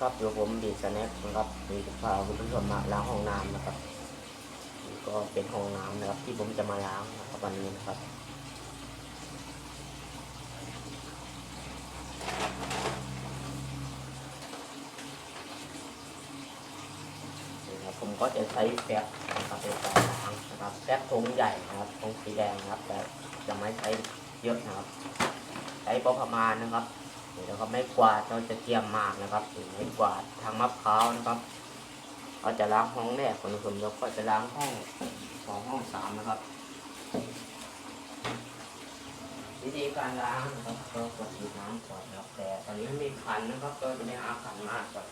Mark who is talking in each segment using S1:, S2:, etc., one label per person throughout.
S1: ครับอยู่ผมดีสแน็คนะครับมีพาคุณผู้ชมมาล้างห้องน้ำนะครับก็เป็นห้องน้ำนะครับ ที่ผมจะมาล้างนะครับวันนี้นะครับผมก็จะใช้แป๊บนะครับในการล้างนะครับแป๊บถุงใหญ่นะครับถุงสีแดงนะครับแต่จะไม่ใช้เยอะนะครับ ใช้พอประมาณนะครับ แล้วก็ไม่กวาดเราจะเตรียมมากนะครับไม่กวาดทางมะพร้าวนะครับเราจะล้างห้องแรกคนผมแล้วก็จะล้างห้องสองห้องสามนะครับ วิธีการล้างนะครับก็กดฉีดน้ำก่อนนะครับแต่ตอนนี้ไม่มีขันนะครับก็จะไม่อาขันมากก่อน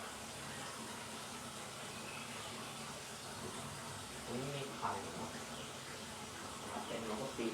S1: อันนี้มีขันนะครับเป็นเราก็ปิด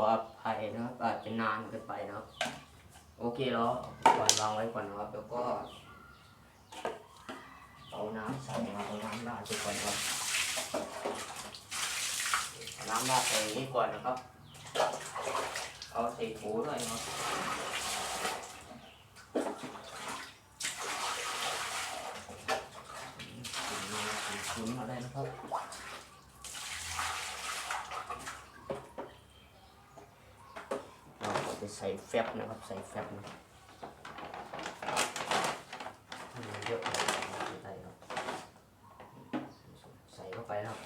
S1: ออภัยนะครับอาจจะนานเกินไปนะครับ โอเคแล้วก่อนวางไว้ก่อนนะครับ แล้วก็เอาน้ำใส่นะครับเอาน้ำราดไปก่อนครับน้ำราดใส่นี่ก่อนนะครับ เอาใส่ถูด้วยนะครับถุนมาได้นะครับ เราก็จะ ใส่แฟบนะครับใส่แฟบนะเยอะใส่ครับใส่เข้าไปนะครับ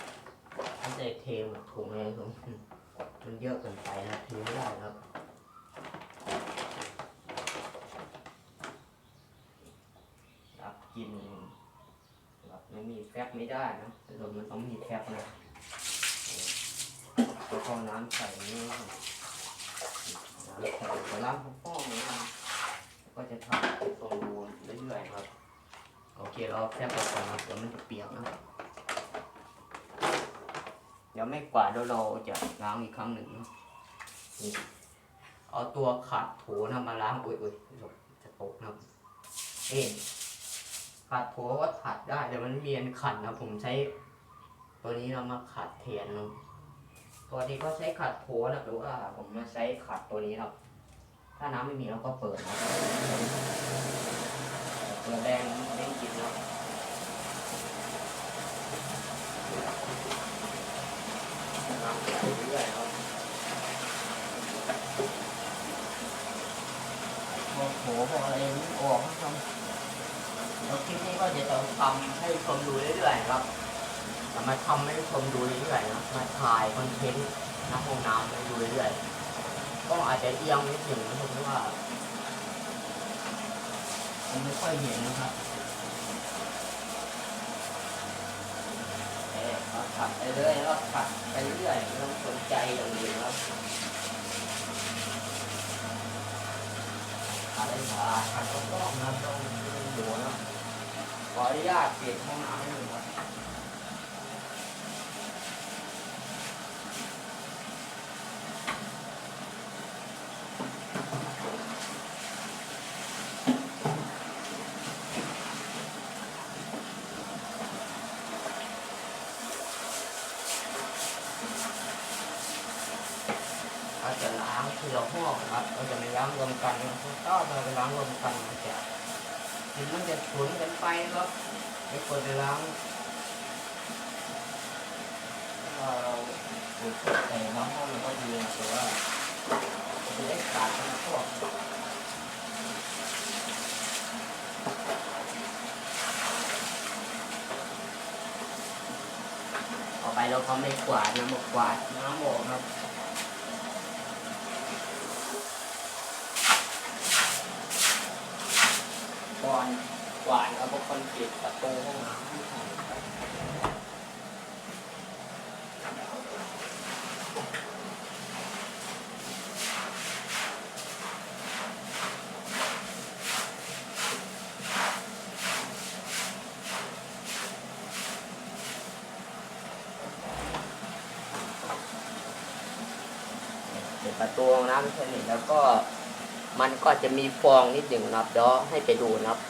S1: ไม่เทหมดถุงเลยผมมันเยอะเกินไปนะเทไม่ได้ครับรับกินรับไม่มีแฟบไม่ได้นะแต่มันต้องมีแฟบนะแล้วก็น้ำใส่นี่ นะครับแต่ล้างของพ่อเหมือนกันก็จะทำเป็นทรงดูเรื่อยๆครับ โอเคเราแค่ประกอบครับเดี๋ยวมันจะเปียกนะเดี๋ยวไม่กวาดเดี๋ยวเราจะล้างอีกครั้งหนึ่งนะนี่เอาตัวขัดถูนะมาล้างอุ้ยอุ้ยจะตกนะครับเอ๊ะขัดถูก็ขัดได้แต่มันเมียนขัดนะผมใช้ ตัวนี้เรามาขัดเทียนนะ ตัวนี้ก็ใช้ขัดโถนะหรือว่าผมมาใช้ขัดตัวนี้ครับ ถ้าน้ำไม่มีเราก็เปิดนะเปิดแรงเล่นกินนะน้ำใส่เรื่อยๆครับพวกโถพวกอะไรนี่ออกนะครับแล้วคลิปนี้ก็จะต้องทำให้ชมดูเรื่อยๆครับ แต่มาทำให้ชมดูเรื่อยๆนะมาถ่ายคอนเทนต์น้ำห้องน้ำให้ดูเรื่อยๆก็อาจจะเอียงนิดหนึ่งนะผมว่าผมไม่ค่อยเห็นนะครับเอ๊ะเราขัดไปเรื่อยเราขัดไปเรื่อยไม่ต้องสนใจอย่างอื่นครับขัดให้สาดขัดต้องต้องนะต้องดูนะขออนุญาตเปิดห้องน้ำให้หนึ่งครับ เราจะล้างทีละห้องครับเราจะไม่ล้างรวมกันนะครับถ้าเราไปล้างรวมกันมันจะมันจะฉุนกันไปครับไม่ควรจะล้างเราอุดใส่น้ำห้องมันก็ดีนะแต่ว่าจะได้ขาดทั้งพวกต่อไปเราก็ไม่กวาดน้ำบอกกวาดน้ำออกครับ กรหวานแล้วางคอนกรีตตะโกประตูน้ำเสนิทแล้วก็ มันก็จะมีฟองนิดหนึ่งนะครับเดี๋ยวให้ไปดูนะครับ